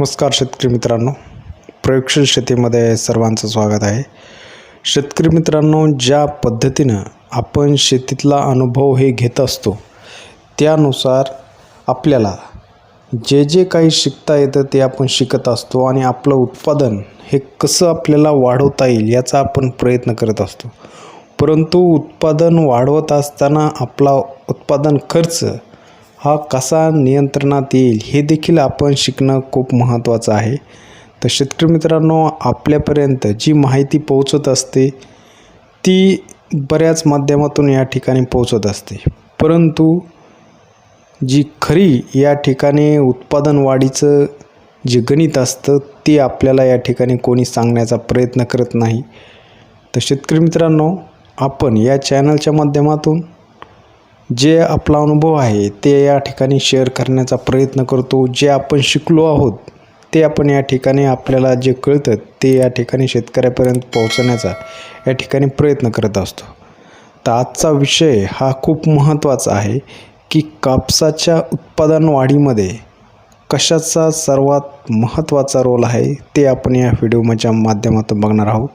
नमस्कार शेतकरी मित्रांनो. प्रयोगशील शेतीमध्ये सर्वांचं स्वागत आहे. शेतकरी मित्रांनो ज्या पद्धतीनं आपण शेतीतला अनुभव हे घेत असतो त्यानुसार आपल्याला जे जे काही शिकता येतं ते आपण शिकत असतो आणि आपलं उत्पादन हे कसं आपल्याला वाढवता येईल याचा आपण प्रयत्न करत असतो. परंतु उत्पादन वाढवत असताना आपला उत्पादन खर्च हा कसा नियंत्रणात येईल हे देखील आपण शिकणं खूप महत्त्वाचं आहे. तर शेतकरी मित्रांनो आपल्यापर्यंत जी माहिती पोहोचत असते ती बऱ्याच माध्यमातून या ठिकाणी पोहोचत असते. परंतु जी खरी या ठिकाणी उत्पादन वाढीचं जे गणित असतं ते आपल्याला या ठिकाणी कोणी सांगण्याचा प्रयत्न करत नाही. तर शेतकरी मित्रांनो आपण या चॅनलच्या माध्यमातून जे आपला अनुभव आहे ते या ठिकाणी शेअर करण्याचा प्रयत्न करतो. जे आपण शिकलो आहोत ते आपण या ठिकाणी आपल्याला जे कळतं ते या ठिकाणी शेतकऱ्यापर्यंत पोहोचवण्याचा या ठिकाणी प्रयत्न करत असतो. तर आजचा विषय हा खूप महत्त्वाचा आहे की कापसाच्या उत्पादन वाढीमध्ये कशाचा सर्वात महत्त्वाचा रोल आहे ते आपण या व्हिडिओच्या माध्यमातून बघणार आहोत.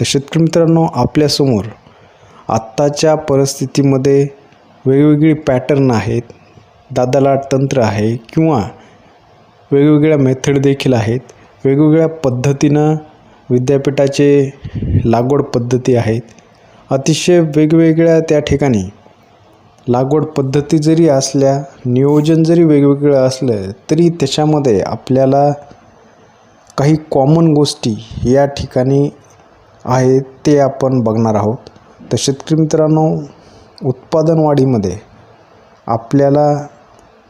तर शेतकरी मित्रांनो आपल्यासमोर आत्ताच्या परिस्थितीमध्ये वेगवेगळी पॅटर्न आहेत दादालाट तंत्र आहे किंवा वेगवेगळ्या मेथड देखील आहेत वेगवेगळ्या पद्धतीनं विद्यापीठाचे लागवड पद्धती आहेत. अतिशय वेगवेगळ्या त्या ठिकाणी. लागवड पद्धती जरी असल्या नियोजन जरी वेगवेगळं असलं तरी त्याच्यामध्ये आपल्याला काही कॉमन गोष्टी या ठिकाणी आहेत ते आपण बघणार आहोत. तर शेतकरी मित्रांनो उत्पादनवाढीमध्ये आपल्याला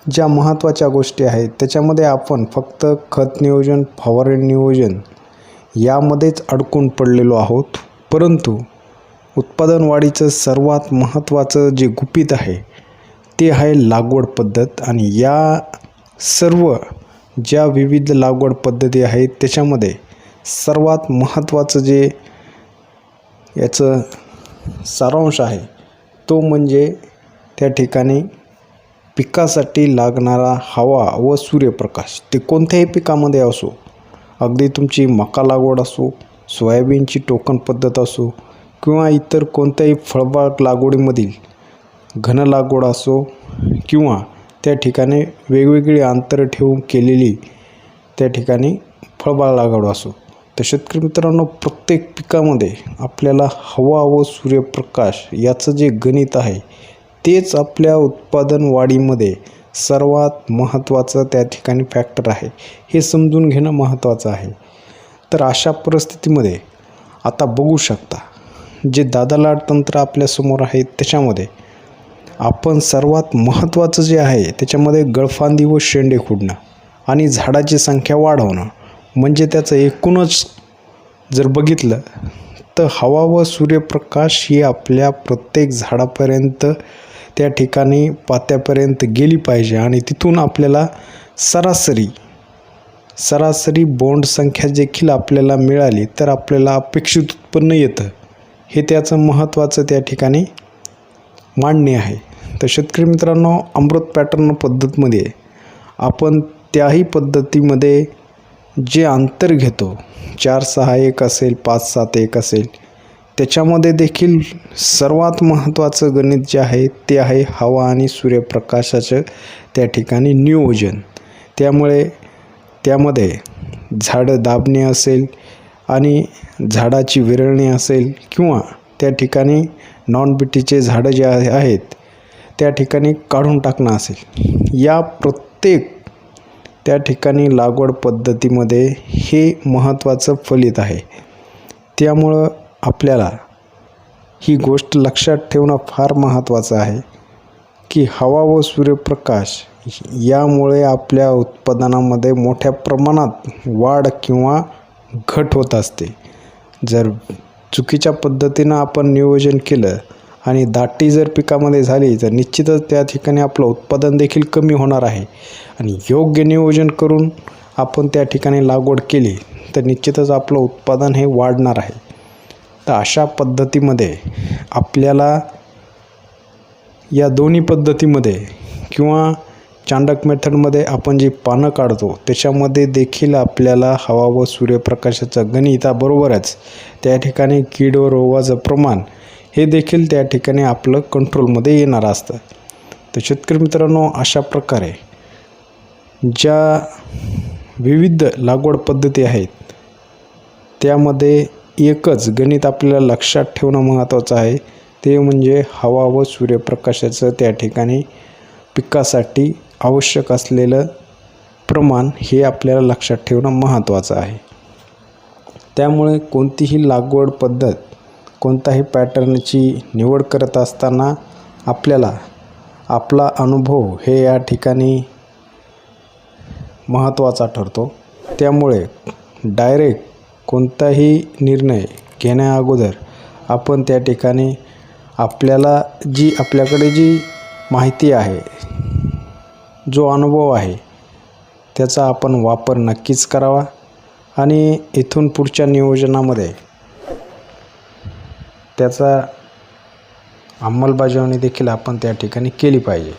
ज्या महत्त्वाच्या गोष्टी आहेत त्याच्यामध्ये आपण फक्त खत नियोजन फवारणी नियोजन यामध्येच अडकून पडलेलो आहोत. परंतु उत्पादन वाढीचं सर्वात महत्त्वाचं जे गुपित आहे ते आहे लागवड पद्धत. आणि या सर्व ज्या विविध लागवड पद्धती आहेत त्याच्यामध्ये सर्वात महत्त्वाचं जे याचं सारांश आहे तो म्हणजे त्या ठिकाणी पिकासाठी लागणारा हवा व सूर्यप्रकाश. ते कोणत्याही पिकामध्ये असो अगदी तुमची मका लागवड असो सोयाबीनची टोकन पद्धत असो किंवा इतर कोणत्याही फळबाग लागवडीमधील घन लागवड असो किंवा त्या ठिकाणी वेगवेगळी अंतर ठेवून केलेली त्या ठिकाणी फळबाग लागवड असो. तर शेतकरी मित्रांनो प्रत्येक पिकामध्ये आपल्याला हवा व सूर्यप्रकाश याचं जे गणित आहे तेच आपल्या उत्पादन वाढीमध्ये सर्वात महत्त्वाचं त्या ठिकाणी फॅक्टर आहे. हे समजून घेणं महत्त्वाचं आहे. तर अशा परिस्थितीमध्ये आता बघू शकता जे दादालाड तंत्र आपल्यासमोर आहे त्याच्यामध्ये आपण सर्वात महत्त्वाचं जे आहे त्याच्यामध्ये गळफांदी व शेंडे खुडणं आणि झाडाची संख्या वाढवणं म्हणजे त्याचं एकूणच जर बघितलं तर हवा व सूर्यप्रकाश ही आपल्या प्रत्येक झाडापर्यंत त्या ठिकाणी पात्यापर्यंत गेली पाहिजे आणि तिथून आपल्याला सरासरी सरासरी बोंड संख्या देखील आपल्याला मिळाली तर आपल्याला अपेक्षित उत्पन्न येतं. हे त्याचं महत्त्वाचं त्या ठिकाणी मांडणे आहे. तर शेतकरी मित्रांनो अमृत पॅटर्न पद्धतमध्ये आपण त्याही पद्धतीमध्ये जे अंतर घेतो चार सहा एक असेल पाच सात एक असेल त्याच्यामध्ये देखील सर्वात महत्त्वाचं गणित जे आहे ते आहे हवा आणि सूर्यप्रकाशाचं त्या ठिकाणी नियोजन. त्यामुळे त्यामध्ये झाडं दाबणे असेल आणि झाडाची विरळणी असेल किंवा त्या ठिकाणी नॉन बिटीचे झाडं जे आहेत त्या ठिकाणी काढून टाकणं असेल. या प्रत्येक त्या ठिकाणी लागवड पद्धतीमध्ये हे महत्त्वाचं फलित आहे. त्यामुळं आपल्याला ही गोष्ट लक्षात ठेवणं फार महत्त्वाचं आहे की हवा व सूर्यप्रकाश यामुळे आपल्या उत्पादनामध्ये मोठ्या प्रमाणात वाढ किंवा घट होत असते. जर चुकीच्या पद्धतीनं आपण नियोजन केलं आणि दाटी जर पिकामध्ये झाली तर निश्चितच त्या ठिकाणी आपलं उत्पादन देखील कमी होणार आहे. आणि योग्य नियोजन करून आपण त्या ठिकाणी लागवड केली तर निश्चितच आपलं उत्पादन हे वाढणार आहे. तर अशा पद्धतीमध्ये आपल्याला या दोन्ही पद्धतीमध्ये किंवा चांडक मेथडमध्ये आपण जी पानं काढतो त्याच्यामध्ये देखील आपल्याला हवा व सूर्यप्रकाशाचं गणिताबरोबरच त्या ठिकाणी कीड व रोगाचं प्रमाण हे देखील त्या ठिकाणी आपलं कंट्रोलमध्ये येणार असतं. तर शेतकरी मित्रांनो अशा प्रकारे ज्या विविध लागवड पद्धती आहेत त्यामध्ये एकच गणित आपल्याला लक्षात ठेवणं महत्त्वाचं आहे. ते म्हणजे हवा व सूर्यप्रकाशाचं त्या ठिकाणी पिकासाठी आवश्यक असलेलं प्रमाण हे आपल्याला लक्षात ठेवणं महत्त्वाचं आहे. त्यामुळे कोणतीही लागवड पद्धत कोणताही पॅटर्नची निवड करत असताना आपल्याला आपला अनुभव हे या ठिकाणी महत्त्वाचा ठरतो. त्यामुळे डायरेक्ट कोणताही निर्णय घेण्याअगोदर आपण त्या ठिकाणी आपल्याला जी आपल्याकडे जी माहिती आहे जो अनुभव आहे त्याचा आपण वापर नक्कीच करावा. आणि इथून पुढच्या नियोजनामध्ये त्याचा अंमलबजावणी देखील आपण त्या ठिकाणी केली पाहिजे.